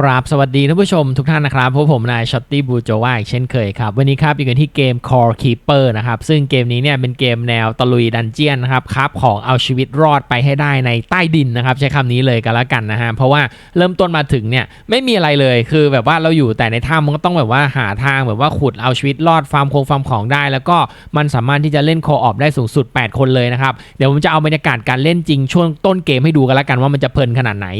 ครับสวัสดีท่านผู้ชมทุกท่านนะครับพบผมนายช็อตตี้บูโจวาอีกเช่นเคยครับ วันนี้ครับอยู่กันที่เกม Core Keeper นะครับ ซึ่งเกมนี้เนี่ยเป็นเกมแนวตะลุยดันเจียนนะครับครับของเอาชีวิตรอดไปให้ได้ในใต้ดินนะครับ ใช้คำนี้เลยกันแล้วกันนะฮะ เพราะว่าเริ่มต้นมาถึงเนี่ยไม่มีอะไรเลยคือแบบว่าเราอยู่แต่ในถ้ำมันก็ต้องแบบว่าหาทางแบบว่าขุดเอาชีวิตรอดฟาร์มโคงฟาร์มของได้ แล้วก็มันสามารถที่จะเล่นโคออฟได้สูงสุด 8 คนเลยนะครับเดี๋ยวผมจะเอาบรรยากาศการเล่นจริงช่วงต้นเกมให้ดูกันแล้วกันว่ามันจะเพลินขนาดไหน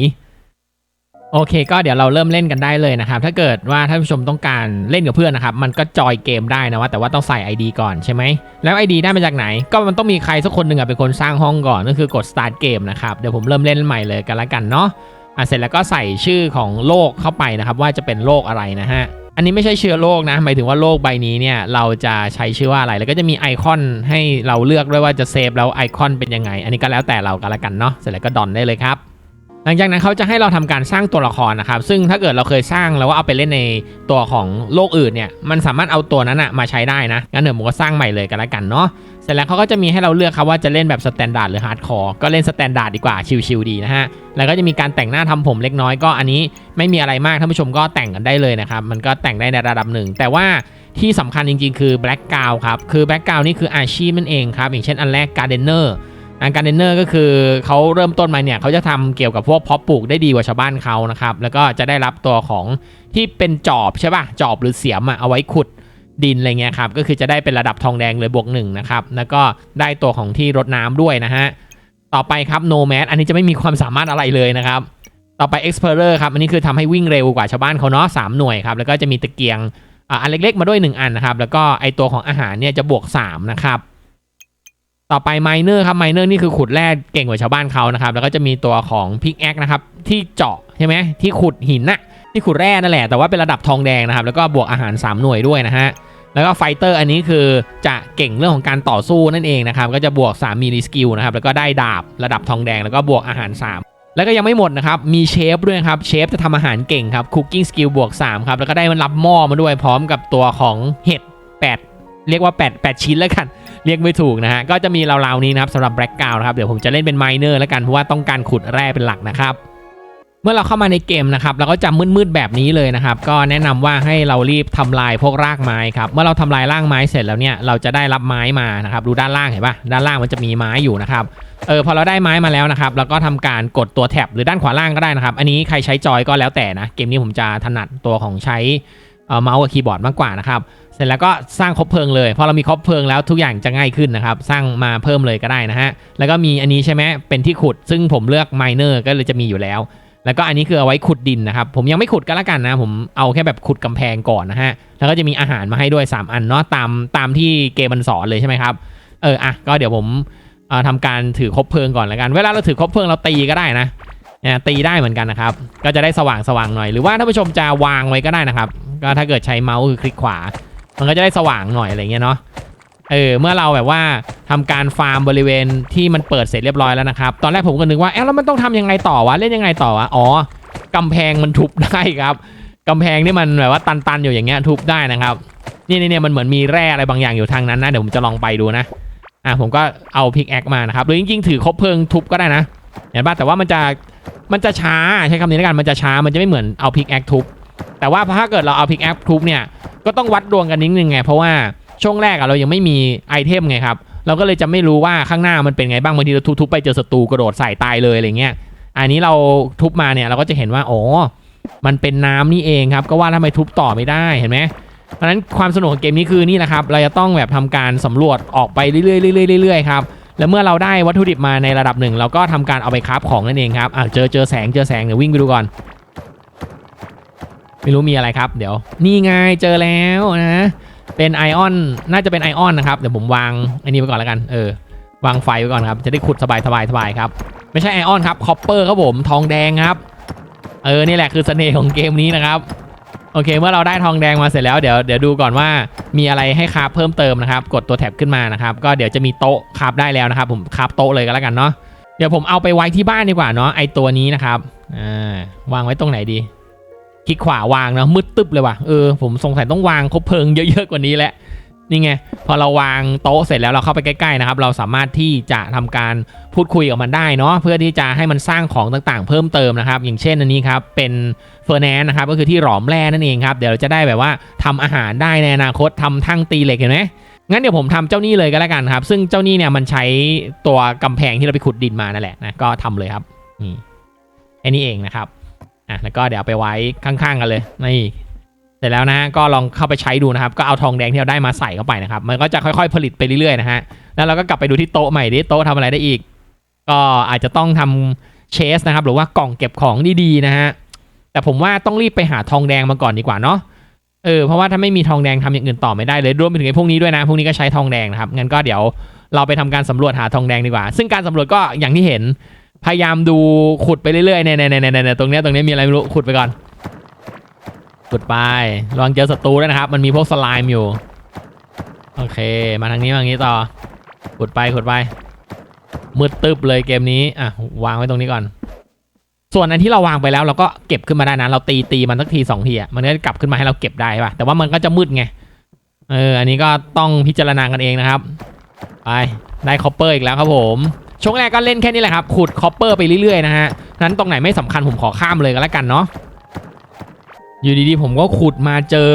โอเคก็เดี๋ยวเราเริ่มเล่นกันได้เลยนะครับ ถ้าเกิดว่าท่านผู้ชมต้องการเล่นกับเพื่อนนะครับ มันก็จอยเกมได้นะว่าแต่ว่าต้องใส่ ID ก่อนใช่ไหมแล้ว ID ได้มาจากไหน ก็มันต้องมีใครสักคนหนึ่งเป็นคนสร้างห้องก่อนก็คือกด start เกมนะครับเดี๋ยวผมเริ่มเล่นใหม่เลยกันละกันเนาะอะเสร็จแล้วก็ใส่ชื่อของโลกเข้าไปนะครับ ว่าจะเป็นโลกอะไรนะฮะอันนี้ไม่ใช่เชื้อโรคนะหมายถึงว่าโลกใบนี้เนี่ยเราจะใช้ชื่อว่าอะไรแล้วก็จะมีไอคอนให้เราเลือกด้วยว่าจะเซฟแล้วไอคอนเป็นยังไง อันนี้ก็แล้วแต่เรากันละกันเนาะเสร็จแล้วก็ดอนได้เลยครับ หลังจากนั้นเขาจะให้เราทำการสร้างตัวละครนะครับ ซึ่งถ้าเกิดเราเคยสร้างแล้วว่าเอาไปเล่นในตัวของโลกอื่นเนี่ย มันสามารถเอาตัวนั้นอะมาใช้ได้นะ งั้นเดี๋ยวผมก็สร้างใหม่เลยกันละกันเนาะ เสร็จแล้วเขาก็จะมีให้เราเลือกครับว่าจะเล่นแบบสแตนดาร์ดหรือฮาร์ดคอร์ ก็เล่นสแตนดาร์ดดีกว่า ชิลๆดีนะฮะ แล้วก็จะมีการแต่งหน้าทำผมเล็กน้อยก็อันนี้ไม่มีอะไรมากท่านผู้ชมก็แต่งกันได้เลยนะครับ มันก็แต่งได้ในระดับหนึ่ง แต่ว่าที่สำคัญจริงๆ คือแบล็กกราวครับ คือแบล็กกราวนี่คืออาชีพมันเองครับ อย่างเช่นอันแรกการเดนเนอร์ งานการเดนเนอร์ก็คือเขาเริ่มต้นมาเนี่ยเขาจะทำเกี่ยวกับพวกเพาะปลูกได้ดีกว่าชาวบ้านเขานะครับแล้วก็จะได้รับตัวของที่เป็นจอบใช่ป่ะจอบหรือเสียมอะเอาไว้ขุดดินอะไรเงี้ยครับก็คือจะได้เป็นระดับทองแดงเลยบวกหนึ่งนะครับแล้วก็ได้ตัวของที่รดน้ำด้วยนะฮะต่อไปครับ No m a d อันนี้จะไม่มีความสามารถอะไรเลยนะครับต่อไป Explorer ครับอันนี้คือทำให้วิ่งเร็วกว่าชาวบ้านเขาเนาะสามหน่วยครับแล้วก็จะมีตะเกียงอ่าอันเล็กๆมาด้วย 1 อันนะครับแล้วก็ไอตัวของอาหารเนี่ยจะบวก3นะครับ ต่อไปไมเนอร์ครับไมเนอร์นี่คือขุดแร่เก่งกว่าชาวบ้านเขานะครับ แล้วก็จะมีตัวของพิกแอคนะครับที่เจาะใช่ไหมที่ขุดหินน่ะที่ขุดแร่นั่นแหละแต่ว่าเป็นระดับทองแดงนะครับ แล้วก็บวกอาหาร 3 หน่วยด้วยนะฮะแล้วก็ไฟเตอร์อันนี้คือจะเก่งเรื่องของการต่อสู้นั่นเองนะครับ ก็จะบวก 3มีรีสกิลนะครับ แล้วก็ได้ดาบระดับทองแดง แล้วก็บวกอาหาร 3 แล้วก็ยังไม่หมดนะครับ มีเชฟด้วยครับ เชฟจะทำอาหารเก่งครับ คุกกิ้งสกิลบวก 3 ครับ แล้วก็ได้มันรับหม้อมาด้วยพร้อมกับตัวของเห็ด 8 เรียกว่า 8 8 ชิ้นแล้วกัน เรียกไม่ถูกนะฮะก็จะมีราวๆนี้นะครับสำหรับแบล็กกราวนะครับเดี๋ยวผมจะเล่นเป็นไมเนอร์แล้วกันเพราะว่าต้องการขุดแร่เป็นหลักนะครับเมื่อเราเข้ามาในเกมนะครับเราก็จะมืดๆแบบนี้เลยนะครับ ก็แนะนำว่าให้เรารีบทำลายพวกรากไม้ครับเมื่อเราทำลายรากไม้เสร็จแล้วเนี่ยเราจะได้รับไม้มานะครับดูด้านล่างเห็นปะด้านล่างมันจะมีไม้อยู่นะครับเออพอเราได้ไม้มาแล้วนะครับเราก็ทำการกดตัวแท็บหรือด้านขวาล่างก็ได้นะครับ อันนี้ใครใช้จอยก็แล้วแต่นะเกมนี้ผมจะถนัดตัวของใช้ เออเมาส์กับคีย์บอร์ดมากกว่านะครับ เสร็จแล้วก็สร้างครบเพลิงเลย พอเรามีครบเพลิงแล้วทุกอย่างจะง่ายขึ้นนะครับ สร้างมาเพิ่มเลยก็ได้นะฮะ แล้วก็มีอันนี้ใช่ไหมเป็นที่ขุด ซึ่งผมเลือกไมเนอร์ก็เลยจะมีอยู่แล้ว แล้วก็อันนี้คือเอาไว้ขุดดินนะครับ ผมยังไม่ขุดก็แล้วกันนะ ผมเอาแค่แบบขุดกำแพงก่อนนะฮะ แล้วก็จะมีอาหารมาให้ด้วย 3 อันเนาะ ตามตามที่เกมมันสอนเลยใช่ไหมครับ เออ อะ ก็เดี๋ยวผมเอ่อทำการถือคบเพลิงก่อนแล้วกัน เวลาเราถือคบเพลิงเราตีก็ได้นะเนี่ยตีได้เหมือนกันนะครับ ก็จะได้สว่างสว่างหน่อย หรือว่าท่านผู้ชมจะวางไว้ก็ได้นะครับ ก็ถ้าเกิดใช้เมาส์คือคลิกขวา มันก็จะได้สว่างหน่อยอะไรเงี้ยเนาะเออเมื่อเราแบบว่าทำการฟาร์มบริเวณที่มันเปิดเสร็จเรียบร้อยแล้วนะครับตอนแรกผมก็นึกว่าเอ๊ะแล้วมันต้องทำยังไงต่อวะเล่นยังไงต่อวะอ๋อกำแพงมันทุบได้ครับกำแพงนี่มันแบบว่าตันๆอยู่อย่างเงี้ยทุบได้นะครับนี่นี่เนี่ยมันเหมือนมีแร่อะไรบางอย่างอยู่ทางนั้นนะเดี๋ยวผมจะลองไปดูนะอะผมก็เอาพิกแอคมานะครับหรือจริงๆถือคบเพลิงทุบก็ได้นะเห็นป่ะแต่ว่ามันจะมันจะช้าใช้คำนี้แล้วกันมันจะช้ามันจะไม่เหมือนเอาพิกแอคทุบ แต่ว่าถ้าเกิดเราเอาพิกแอคทุบเนี่ยก็ต้องวัดดวงกันนิดนึงไงเพราะว่าช่วงแรกอะเรายังไม่มีไอเทมไงครับเราก็เลยจะไม่รู้ว่าข้างหน้ามันเป็นไงบ้างบางทีเราทุบๆไปเจอศัตรูกระโดดใส่ตายเลยอะไรเงี้ยอันนี้เราทุบมาเนี่ยเราก็จะเห็นว่าอ๋อมันเป็นน้ำนี่เองครับก็ว่าทำไมทุบต่อไม่ได้เห็นไหมเพราะนั้นความสนุกของเกมนี้คือนี่แหละครับเราจะต้องแบบทำการสำรวจออกไปเรื่อยๆเรื่อยๆครับแล้วเมื่อเราได้วัตถุดิบมาในระดับหนึ่ง เราก็ทำการเอาไปคราฟของนั่นเองครับอะเจอเจอแสงเจอแสงเดี๋ยววิ่งไปดูก่อน ไม่รู้มีอะไรครับ เดี๋ยว นี่ไงเจอแล้วนะ เป็นไอออน น่าจะเป็นไอออนนะครับ เดี๋ยวผมวางอันนี้ไว้ก่อนแล้วกัน เออ วางไฟไว้ก่อนครับ จะได้ขุดสบายสบายสบายครับ ไม่ใช่ไอออนครับ คอปเปอร์ครับผม ทองแดงครับ เออ นี่แหละคือเสน่ห์ของเกมนี้นะครับ โอเค เมื่อเราได้ทองแดงมาเสร็จแล้ว เดี๋ยว เดี๋ยวดูก่อนว่า มีอะไรให้คาฟเพิ่มเติมนะครับ กดตัวแท็บขึ้นมานะครับ ก็เดี๋ยวจะมีโต๊ะคาฟได้แล้วนะครับ ผมคาฟโต๊ะเลยก็แล้วกันเนาะ เดี๋ยวผมเอาไปไว้ที่บ้านดีกว่าเนาะ ไอตัวนี้นะครับ อ่า วางไว้ตรงไหนดี คลิกขวาวางนะมืดตึ๊บเลยว่ะเออผมสงสัยต้องวางคบเพลิงเยอะๆกว่านี้แหละนี่ไงพอเราวางโต๊ะเสร็จแล้วเราเข้าไปใกล้ๆนะครับ เราสามารถที่จะทำการพูดคุยกับมันได้เนาะเพื่อที่จะให้มันสร้างของต่างๆ เพิ่มเติมนะครับ อย่างเช่นอันนี้ครับเป็นเฟอร์แนนนะครับก็คือที่หลอมแร่นั่นเองครับเดี๋ยวเราจะได้แบบว่าทำอาหารได้ในอนาคตทำทั้งตีเหล็กเห็นไหมงั้นเดี๋ยวผมทำเจ้านี่เลยก็แล้วกันครับ ซึ่งเจ้านี่เนี่ยมันใช้ตัวกำแพงที่เราไปขุดดินมานั่นแหละนะก็ทำเลยครับนี่แค่นี้เองนะครับ อะแล้วก็เดี๋ยวเอาไปไว้ข้างๆกันเลยนี่เสร็จแล้วนะก็ลองเข้าไปใช้ดูนะครับ ก็เอาทองแดงที่เราได้มาใส่เข้าไปนะครับ มันก็จะค่อยๆผลิตไปเรื่อยๆนะฮะแล้วเราก็กลับไปดูที่โต๊ะใหม่ดิโต๊ะทำอะไรได้อีก ก็อาจจะต้องทำเชสนะครับหรือว่ากล่องเก็บของดีๆนะฮะแต่ผมว่าต้องรีบไปหาทองแดงมาก่อนดีกว่าเนาะเออเพราะว่าถ้าไม่มีทองแดงทำอย่างอื่นต่อไม่ได้เลยรวมไปถึงไอ้พวกนี้ด้วยนะพวกนี้ก็ใช้ทองแดงนะครับงั้นก็เดี๋ยวเราไปทำการสำรวจหาทองแดงดีกว่า ซึ่งการสำรวจก็อย่างที่เห็น พยายามดูขุดไปเรื่อยๆเนี่ยๆๆๆตรงเนี้ยตรงเนี้ยมีอะไรไม่รู้ขุดไปก่อน ขุดไประวังเจอศัตรูด้วยนะครับ มันมีพวกสไลม์อยู่ โอเค มาทางนี้มาทางนี้ต่อ ขุดไปขุดไปมืดตึบเลยเกมนี้ อะ วางไว้ตรงนี้ก่อน ส่วนอันที่เราวางไปแล้วเราก็เก็บขึ้นมาได้นะ เราตีตีมันสักทีสองทีอะ มันก็กลับขึ้นมาให้เราเก็บได้ป่ะ แต่ว่ามันก็จะมืดไง เออ อันนี้ก็ต้องพิจารณากันเองนะครับ ไป ได้คอปเปอร์อีกแล้วครับผม ช่วงแรกก็เล่นแค่นี้แหละครับขุดคอปเปอร์ไปเรื่อยๆนะฮะนั้นตรงไหนไม่สำคัญผมขอข้ามเลยก็แล้วกันเนาะอยู่ดีๆผมก็ขุดมาเจอ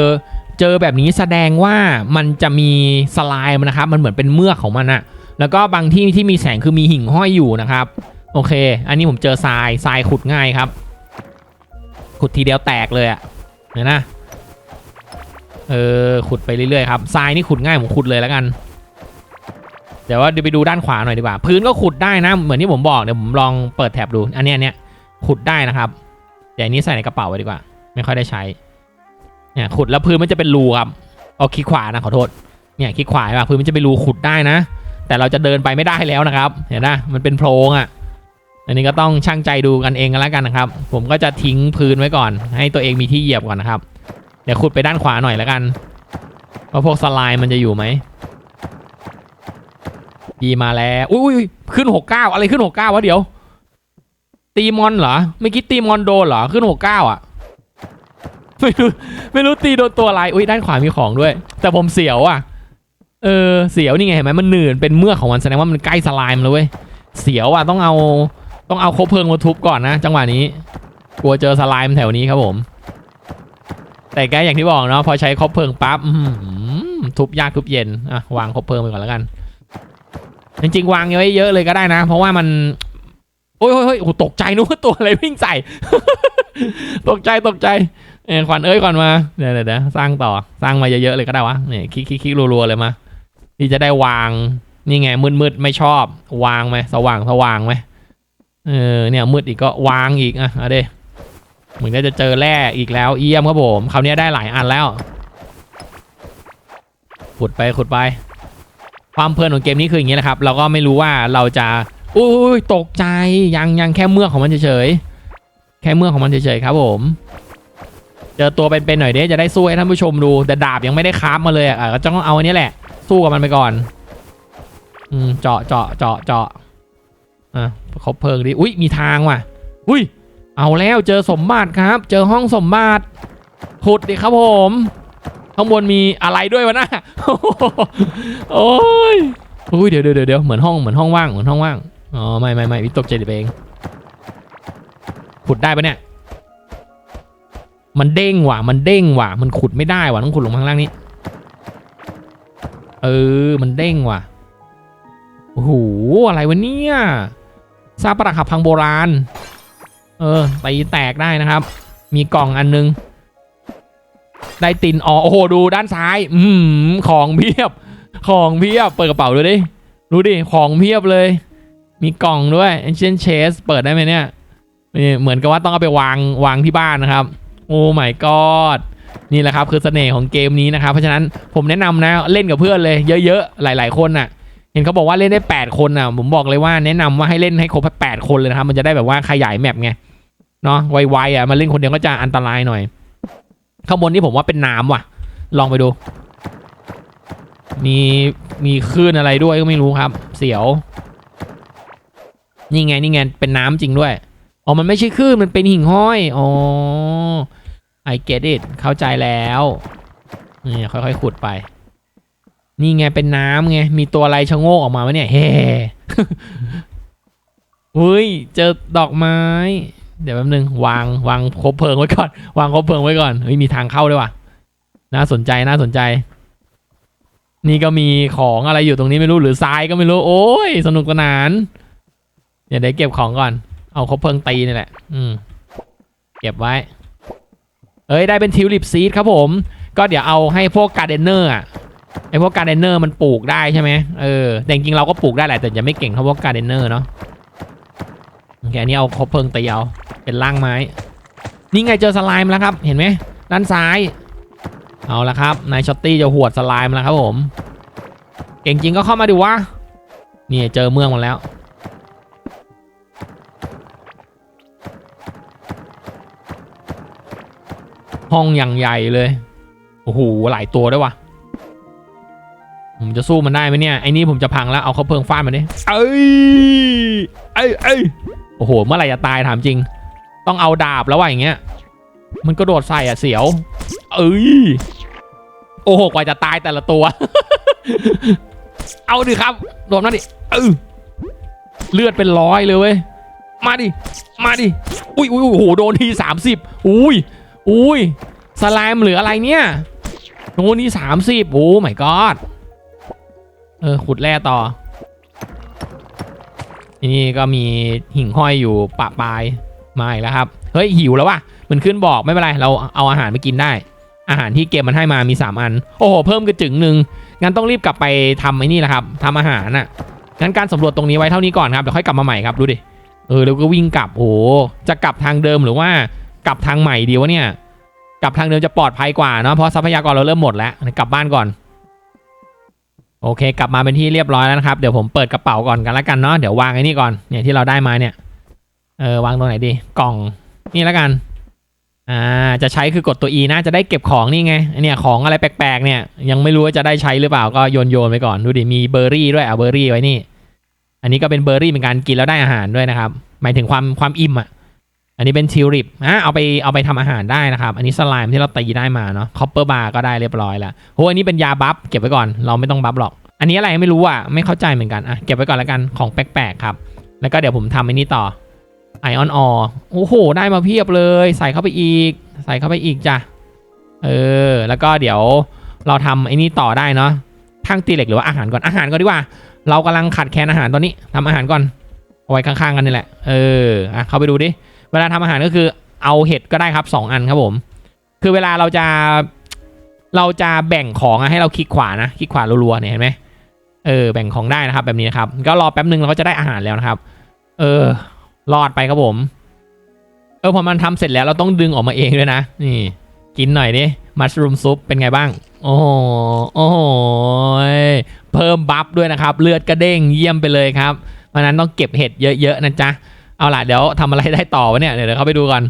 เจอแบบนี้แสดงว่ามันจะมีสไลม์นะครับมันเหมือนเป็นเมือกของมันอะแล้วก็บางที่ที่มีแสงคือมีหิ่งห้อยอยู่นะครับ โอเค อันนี้ผมเจอทรายทรายขุดง่ายครับ ขุดทีเดียวแตกเลยอะเห็นนะเออขุดไปเรื่อยๆครับทรายนี่ขุดง่ายผมขุดเลยแล้วกัน เดี๋ยวว่าเดี๋ยวไปดูด้านขวาหน่อยดีกว่า พื้นก็ขุดได้นะ เหมือนที่ผมบอกเดี๋ยวผมลองเปิดแท็บดู อันนี้อันเนี้ยขุดได้นะครับแต่อันนี้ใส่ในกระเป๋าไว้ดีกว่า ไม่ค่อยได้ใช้ เนี่ยขุดแล้วพื้นมันจะเป็นรูครับเอาคลิกขวานะขอโทษ เนี่ยคลิกขวาป่ะพื้นมันจะเป็นรูขุดได้นะ แต่เราจะเดินไปไม่ได้แล้วนะครับ เห็นนะมันเป็นโพรงอะ อันนี้ก็ต้องช่างใจดูกันเองกันแล้วกันนะครับ ผมก็จะทิ้งพื้นไว้ก่อน ให้ตัวเองมีที่เหยียบก่อนนะครับ เดี๋ยวขุดไปด้านขวาหน่อยแล้วกันว่าพวกสไลม์มันจะอยู่ไหม ดีมาแล้วอุ้ยยขึ้นหกเก้าอะไรขึ้นหกเก้าวะเดี๋ยว ตีมอนเหรอไม่คิดตีมอนโดนเหรอขึ้นหกเก้าอะไม่รู้ไม่รู้ตีโดนตัวอะไรอุ้ยด้านขวามีของด้วย แต่ผมเสียวอะ เออเสียวนี่ไงเห็นไหมมันหนืดเป็นเมือกของมันแสดงว่ามันใกล้สไลม์แล้วเว้ยเสียวอะต้องเอาต้องเอาคบเพลิงมาทุบก่อนนะจังหวะนี้กลัวเจอสไลม์แถวนี้ครับผม แต่แกอย่างที่บอกเนาะพอใช้คบเพลิงปั๊บทุบยากทุบเย็นอะวางคบเพลิงไปก่อนแล้วกัน จริงๆ วางไว้เยอะเลยก็ได้นะ เพราะว่ามัน โอ้ยโอ้ยโอ้ยตกใจนึกว่าตัวอะไรวิ่งใส่ ตกใจตกใจเออขวัญเอ้ยก่อนมาเดี๋ยวเดี๋ยวสร้างต่อสร้างมาเยอะๆเลยก็ได้วะเนี่ยคลิกคลิกคลิกรัวๆเลยมาที่จะได้วางนี่ไงมืดๆไม่ชอบ วางไหมสว่างสว่างไหมเออเนี่ยมืดอีกก็วางอีกอะเอาดิเหมือนจะเจอแร่อีกแล้วเยี่ยมครับผมคราวนี้ได้หลายอันแล้วขุดไปขุดไป ความเพลินของเกมนี้คืออย่างนี้แหละครับเราก็ไม่รู้ว่าเราจะอุ้ยตกใจยังยังแค่เมือกของมันเฉยๆแค่เมือกของมันเฉยๆครับผมเจอตัวเป็นๆหน่อยเด้จะได้สู้ให้ท่านผู้ชมดูแต่ดาบยังไม่ได้คราฟมาเลยอะอะก็ต้องเอาอันนี้แหละ สู้กับมันไปก่อนอืมเจาะเจาะเจาะเจาะอะคบเพลิงดิอุ้ยมีทางว่ะ อุ้ยเอาแล้วเจอสมบัติครับ เจอห้องสมบัติขุดดิครับผม ข้างบนมีอะไรด้วยวะนะโอ้ยอุ้ยเดี๋ยวเดี๋ยวเดี๋ยวเหมือนห้องเหมือนห้องว่างเหมือนห้องว่างอ๋อไม่ไม่ไม่วิตกใจดิบเองขุดได้ปะเนี่ย มันเด้งว่ะ มันเด้งว่ะ มันขุดไม่ได้ว่ะต้องขุดลงข้างล่างนี้ เออ มันเด้งว่ะโอ้โหอะไรวะเนี่ยซาปรักหักพังโบราณ เออตีแตกได้นะครับ มีกล่องอันนึง ได้ตินอ๋อโอ้โหดูด้านซ้าย อืมของเพียบ ของเพียบ เปิดกระเป๋าดูดิดูดิของเพียบเลย มีกล่องด้วย ancient chest เปิดได้ไหมเนี่ยนี่เหมือนกับว่าต้องเอาไปวางวางที่บ้านนะครับ โอ้ my god นี่แหละครับคือเสน่ห์ของเกมนี้นะครับ เพราะฉะนั้นผมแนะนำนะเล่นกับเพื่อนเลยเยอะๆ หลาย ๆ คนน่ะ เห็นเขาบอกว่าเล่นได้ 8 คนน่ะ ผมบอกเลยว่าแนะนำว่าให้เล่นให้ครบแปดคนเลยนะครับ มันจะได้แบบว่าขยายแมปไงเนาะไวๆอะมาเล่นคนเดียวก็จะอันตรายหน่อย ข้างบนนี่ผมว่าเป็นน้ำว่ะ ลองไปดู มีมีคลื่นอะไรด้วยก็ไม่รู้ครับ เสียว นี่ไงนี่ไงเป็นน้ำจริงด้วย อ๋อ มันไม่ใช่คลื่นมันเป็นหิ่งห้อย อ๋อ I get it เข้าใจแล้วนี่ค่อยๆขุดไป นี่ไงเป็นน้ำไง มีตัวอะไรชะโงกออกมาวะเนี่ย เฮ้อุ้ย เจอดอกไม้ เดี๋ยวแป๊บนึงวางวางคบเพลิงไว้ก่อน วางคบเพลิงไว้ก่อนเฮ้ยมีทางเข้าด้วยว่ะ น่าสนใจน่าสนใจ นี่ก็มีของอะไรอยู่ตรงนี้ไม่รู้หรือทรายก็ไม่รู้โอ้ยสนุกสนานเดี๋ยวเดี๋ยวเก็บของก่อน เอาคบเพลิงตีนี่แหละ อืม เก็บไว้ เอ้ยได้เป็นทิวลิปซีดครับผม ก็เดี๋ยวเอาให้พวกการ์เดนเนอร์อะไอพวกการเดนเนอร์มันปลูกได้ใช่ไหมเออแต่จริงเราก็ปลูกได้แหละแต่จะไม่เก่งเท่าพวกการเดนเนอร์เนาะโอเคอันนี้เอาคบเพลิงตีเอา เป็นร่างไม้ นี่ไงเจอสไลม์แล้วครับ เห็นไหมด้านซ้าย เอาละครับนายช็อตตี้จะหวดสไลม์แล้วครับผม เก่งจริงก็เข้ามาดิวะนี่เจอเมืองมาแล้ว ห้องอย่างใหญ่เลย โอ้โหหลายตัวด้วยวะผมจะสู้มันได้ไหมเนี่ยไอ้นี่ผมจะพังแล้วเอาเขาเพลิงฟาดมันดิเอ้ยเอ้ยเอ้ยโอ้โห เมื่อไหร่จะตายถามจริง ต้องเอาดาบแล้วว่ะอย่างเงี้ย มันก็โดดใส่อะเสียว เอ้ย โอ้โห กว่าจะตายแต่ละตัว เอาดิครับโดดมาดิ เออเลือดเป็นร้อยเลยเว้ย มาดิ มาดิ อุ้ยอุ้ยโอ้โห โดนทีสามสิบอุ้ย อุ้ย สไลม์เหลืออะไรเนี่ยโน้นนี่สามสิบโอ้ my god เออ ขุดแร่ต่อ นี่ก็มีหิ่งห้อยอยู่ปะปลาย มาอีกแล้วครับ เฮ้ยหิวแล้ววะมันขึ้นบอกไม่เป็นไรเราเอาอาหารไปกินได้ อาหารที่เกมมันให้มามี 3 อัน โอ้โหเพิ่มกระจึงหนึ่งงั้นต้องรีบกลับไปทำไอ้นี่แหละครับทำอาหารน่ะงั้นการสำรวจตรงนี้ไว้เท่านี้ก่อนครับเดี๋ยวค่อยกลับมาใหม่ครับดูดิเออแล้วก็วิ่งกลับโอ้จะกลับทางเดิมหรือว่ากลับทางใหม่ดีวะเนี่ย กลับทางเดิมจะปลอดภัยกว่าเนาะเพราะทรัพยากรเราเริ่มหมดแล้วกลับบ้านก่อน โอเค กลับมาเป็นที่เรียบร้อยแล้วนะครับเดี๋ยวผมเปิดกระเป๋าก่อนกันล้วกันเนาะเดี๋ยววางไอ้นี่ก่อนเนี่ยที่เราได้มาเนี่ย เออวางตรงไหนดี กล่องนี่แล้วกัน อ่าจะใช้คือกดตัว E นะจะได้เก็บของนี่ไงอ้เนี่ยของอะไรแปลกๆเนี่ยยังไม่รู้ว่าจะได้ใช้หรือเปล่าก็โยนโยนไปก่อนดูดิมีเบอร์รี่ด้วยเอาเบอร์รี่ไว้นี่ อันนี้ก็เป็นเบอร์รี่เป็นการกินแล้วได้อาหารด้วยนะครับ หมายถึงความความอิ่มอะอันนี้เป็นทิวริปอะเอาไปเอาไปทำอาหารได้นะครับ อันนี้สไลม์ที่เราตีได้มาเนาะคอปเปอร์บาร์ก็ได้เรียบร้อยแล้วโหอันนี้เป็นยาบัฟเก็บไว้ก่อนเราไม่ต้องบัฟหรอก อันนี้อะไรไม่รู้อะไม่เข้าใจเหมือนกันอะเก็บไว้ก่อนแล้วกันของแปลกๆครับ แล้วก็เดี๋ยวผมทำอันนี้ต่อ ไอออนออโอ้โห ได้มาเพียบเลย ใส่เข้าไปอีก ใส่เข้าไปอีกจ้ะ เออ แล้วก็เดี๋ยวเราทำไอ้นี่ต่อได้เนาะทั้งตีเหล็กหรือว่าอาหารก่อน อาหารก่อนดีกว่า เรากำลังขาดแคลนอาหารตอนนี้ทำอาหารก่อน เอาไว้ข้างๆกันนี่แหละ เออ อะ เข้าไปดูดิ เวลาทำอาหารก็คือเอาเห็ดก็ได้ครับ 2 อันครับผม คือเวลาเราจะ เราจะแบ่งของให้เราคลิกขวานะ คลิกขวารัวๆเนี่ยเห็นไหมเออ แบ่งของได้นะครับ แบบนี้นะครับ ก็รอแป๊บนึงเราก็จะได้อาหารแล้วนะครับ เออ รอดไปครับผม เออพอมันทำเสร็จแล้วเราต้องดึงออกมาเองด้วยนะ นี่ กินหน่อยดิมัชรูมซุปเป็นไงบ้าง โอ้โหโอ้โหเพิ่มบัฟด้วยนะครับ เลือดกระเด้งเยี่ยมไปเลยครับ เพราะนั้นต้องเก็บเห็ดเยอะๆนะจ๊ะ เอาล่ะเดี๋ยวทำอะไรได้ต่อวะเนี่ย เดี๋ยวเดี๋ยวเข้าไปดูก่อน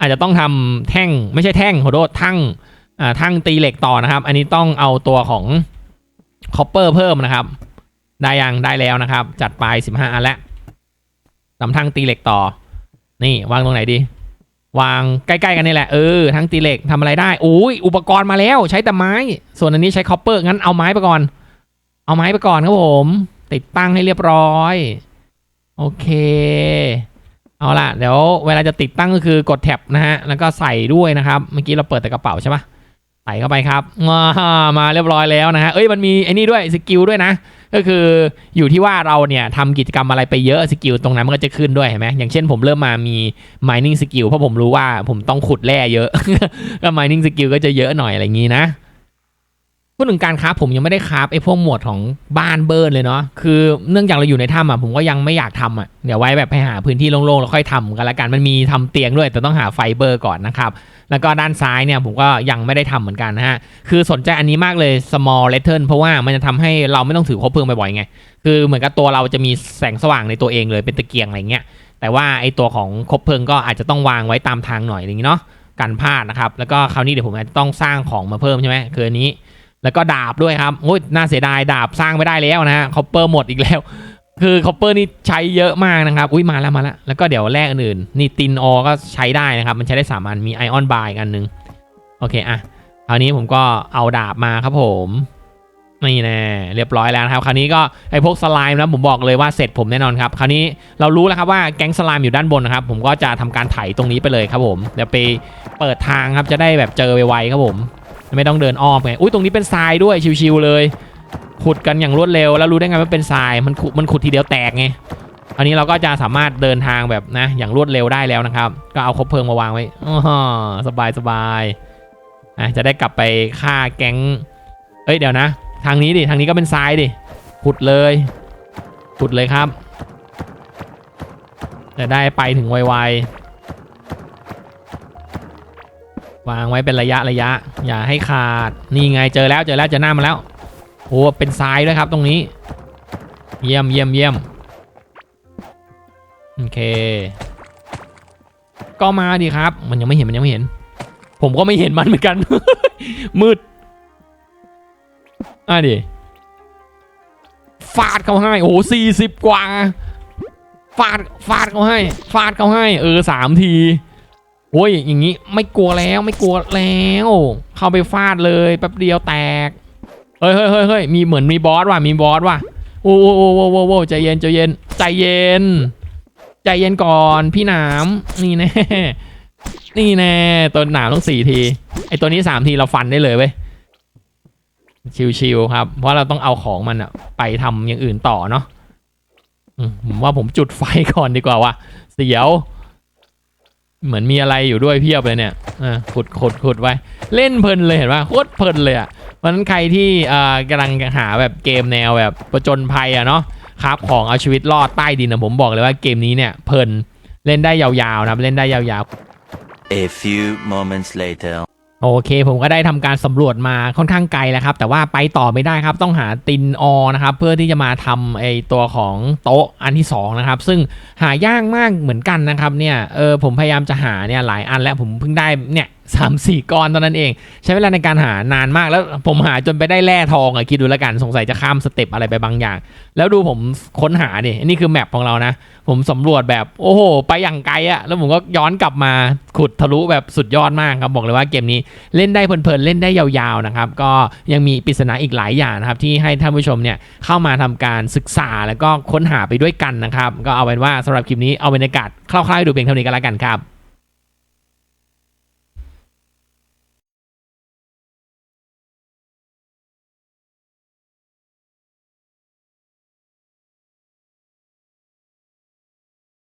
อาจจะต้องทำแท่งไม่ใช่แท่งขอโทษทั้งอ่าทั้งตีเหล็กต่อนะครับ อันนี้ต้องเอาตัวของคอปเปอร์เพิ่มนะครับ ได้ยังได้แล้วนะครับ จัดไป 15 อันแล้ว ทำทั้งตีเหล็กต่อ นี่วางตรงไหนดี วางใกล้ๆกันนี่แหละ เออทั้งตีเหล็กทำอะไรได้โอ้ยอุปกรณ์มาแล้วใช้แต่ไม้ ส่วนอันนี้ใช้คอปเปอร์งั้นเอาไม้ไปก่อน เอาไม้ไปก่อนครับผม ติดตั้งให้เรียบร้อย โอเค เอาล่ะเดี๋ยวเวลาจะติดตั้งก็คือกดแท็บนะฮะแล้วก็ใส่ด้วยนะครับ เมื่อกี้เราเปิดแต่กระเป๋าใช่ปะใส่เข้าไปครับมามาเรียบร้อยแล้วนะฮะเอ้ยมันมีไอ้นี่ด้วยสกิลด้วยนะ ก็คืออยู่ที่ว่าเราเนี่ยทำกิจกรรมอะไรไปเยอะสกิลตรงนั้นมันก็จะขึ้นด้วยเห็นไหมอย่างเช่นผมเริ่มมามี mining skill เพราะผมรู้ว่าผมต้องขุดแร่เยอะ ก็ mining skill ก็จะเยอะหน่อยอะไรอย่างนี้นะ พูดถึงการคาฟผมยังไม่ได้คาฟไอ้พวกหมวดของบ้านเบิร์นเลยเนาะคือเนื่องจากเราอยู่ในถ้ำอะผมก็ยังไม่อยากทำอะเดี๋ยวไว้แบบไปหาพื้นที่โล่งๆแล้วค่อยทำกันละกันมันมีทำเตียงด้วย แต่ต้องหาไฟเบอร์ก่อนนะครับแล้วก็ด้านซ้ายเนี่ยผมก็ยังไม่ได้ทำเหมือนกันนะฮะคือสนใจอันนี้มากเลย small lantern เพราะว่ามันจะทำให้เราไม่ต้องถือคบเพลิงบ่อยๆไงคือเหมือนกับตัวเราจะมีแสงสว่างในตัวเองเลยเป็นตะเกียงอะไรเงี้ยแต่ว่าไอ้ตัวของคบเพลิงก็อาจจะต้องวางไว้ตามทางหน่อยอย่างนี้เนาะกันพลาดนะครับแล้วก็คราวนี้เดี๋ยวผมอาจจะต้องสร้างของมาเพิ่มใช่ไหมคืออันนี้ แล้วก็ดาบด้วยครับโอ้ยน่าเสียดายดาบสร้างไม่ได้แล้วนะฮะคอปเปอร์หมดอีกแล้ว คือคอปเปอร์นี่ใช้เยอะมากนะครับอุ้ยมาแล้วมาแล้วแล้วก็เดี๋ยวแลกอื่นๆนี่ตินออก็ใช้ได้นะครับ มันใช้ได้สามอันมีไอออนบายอันหนึ่งโอเคอะคราวนี้ผมก็เอาดาบมาครับผมนี่แน่เรียบร้อยแล้วนะครับ คราวนี้ก็ไอพวกสไลม์นะผมบอกเลยว่าเสร็จผมแน่นอนครับ คราวนี้เรารู้แล้วครับว่าแก๊งสไลม์อยู่ด้านบนนะครับ ผมก็จะทำการไถตรงนี้ไปเลยครับผมเดี๋ยวไปเปิดทางครับจะได้แบบเจอไวๆครับผม ไม่ต้องเดินอ้อมไงอุ้ยตรงนี้เป็นทรายด้วยชิวๆเลยขุดกันอย่างรวดเร็วแล้วรู้ได้ไงว่าเป็นทรายมันขุดมันขุดทีเดียวแตกไงอันนี้เราก็จะสามารถเดินทางแบบนะอย่างรวดเร็วได้แล้วนะครับ ก็เอาคบเพลิงมาวางไว้อ๋อสบายสบายอะจะได้กลับไปฆ่าแก๊งเอ้ยเดี๋ยวนะ ทางนี้ดิทางนี้ก็เป็นทรายดิขุดเลยขุดเลยครับจะได้ไปถึงไวๆ วางไว้เป็นระยะระยะ อย่าให้ขาด นี่ไงเจอแล้วเจอแล้วเจอหน้ามาแล้ว โอ้เป็นทรายด้วยครับตรงนี้ เยี่ยมเยี่ยมเยี่ยมโอเค ก็มาดีครับ มันยังไม่เห็นมันยังไม่เห็น ผมก็ไม่เห็นมันเหมือนกัน มืดอะดิฟาดเขาให้โอ้สี่สิบกว่าฟาดฟาดเขาให้ฟาดเขาให้ เออสามที โอ้ยอย่างนี้ไม่กลัวแล้วไม่กลัวแล้ว เข้าไปฟาดเลยแป๊บเดียวแตกเฮ้ยเฮ้ยเฮ้ยเฮ้ยมีเหมือนมีบอสว่ะมีบอสว่ะโอ้โหโอ้โหโอ้ใจเย็นใจเย็นใจเย็น ใจเย็นก่อนพี่หนามนี่แน่นี่แน่ตัวหนามต้องสี่ทีไอตัวนี้สามทีเราฟันได้เลยเว้ยชิวๆครับ เพราะเราต้องเอาของมันอะไปทำอย่างอื่นต่อเนาะผมว่าผมจุดไฟก่อนดีกว่าว่ะเสียว เหมือนมีอะไรอยู่ด้วยเพียบเลยเนี่ยอขุดขุดขุดไว้ เล่นเพลินเลยเห็นป่ะโคตรเพลินเลยอะมันใครที่อ่ากำลังหาแบบเกมแนวแบบประจนภัยอะเนาะครับของเอาชีวิตรอดใต้ดินนะผมบอกเลยว่าเกมนี้เนี่ยเพลินเล่นได้ยาวๆนะครับเล่นได้ยาวๆ A few moments later. โอเค ผมก็ได้ทำการสำรวจมาค่อนข้างไกลแล้วครับ แต่ว่าไปต่อไม่ได้ครับ ต้องหาตินออนะครับ เพื่อที่จะมาทำไอตัวของโต๊ะอันที่2นะครับ ซึ่งหายากมากเหมือนกันนะครับเนี่ยเออผมพยายามจะหาเนี่ยหลายอันแล้วผมเพิ่งได้เนี่ย สามสี่ก้อนตอนนั้นเอง ใช้เวลาในการหานานมากแล้วผมหาจนไปได้แร่ทองอะคิดดูแล้วกันสงสัยจะข้ามสเต็ปอะไรไปบางอย่าง แล้วดูผมค้นหาดิอันนี่คือแมปของเรานะ ผมสำรวจแบบโอ้โห ไปอย่างไกลอะแล้วผมก็ย้อนกลับมาขุดทะลุแบบสุดยอดมากครับบอกเลยว่าเกมนี้เล่นได้เพลินๆเล่นได้ยาวๆนะครับก็ยังมีปริศนาอีกหลายอย่างนะครับที่ให้ท่านผู้ชมเนี่ยเข้ามาทำการศึกษาแล้วก็ค้นหาไปด้วยกันนะครับก็เอาเป็นว่าสำหรับคลิปนี้เอาบรรยากาศคร่าวๆให้ดูเพียงเท่านี้ก็แล้วกันครับ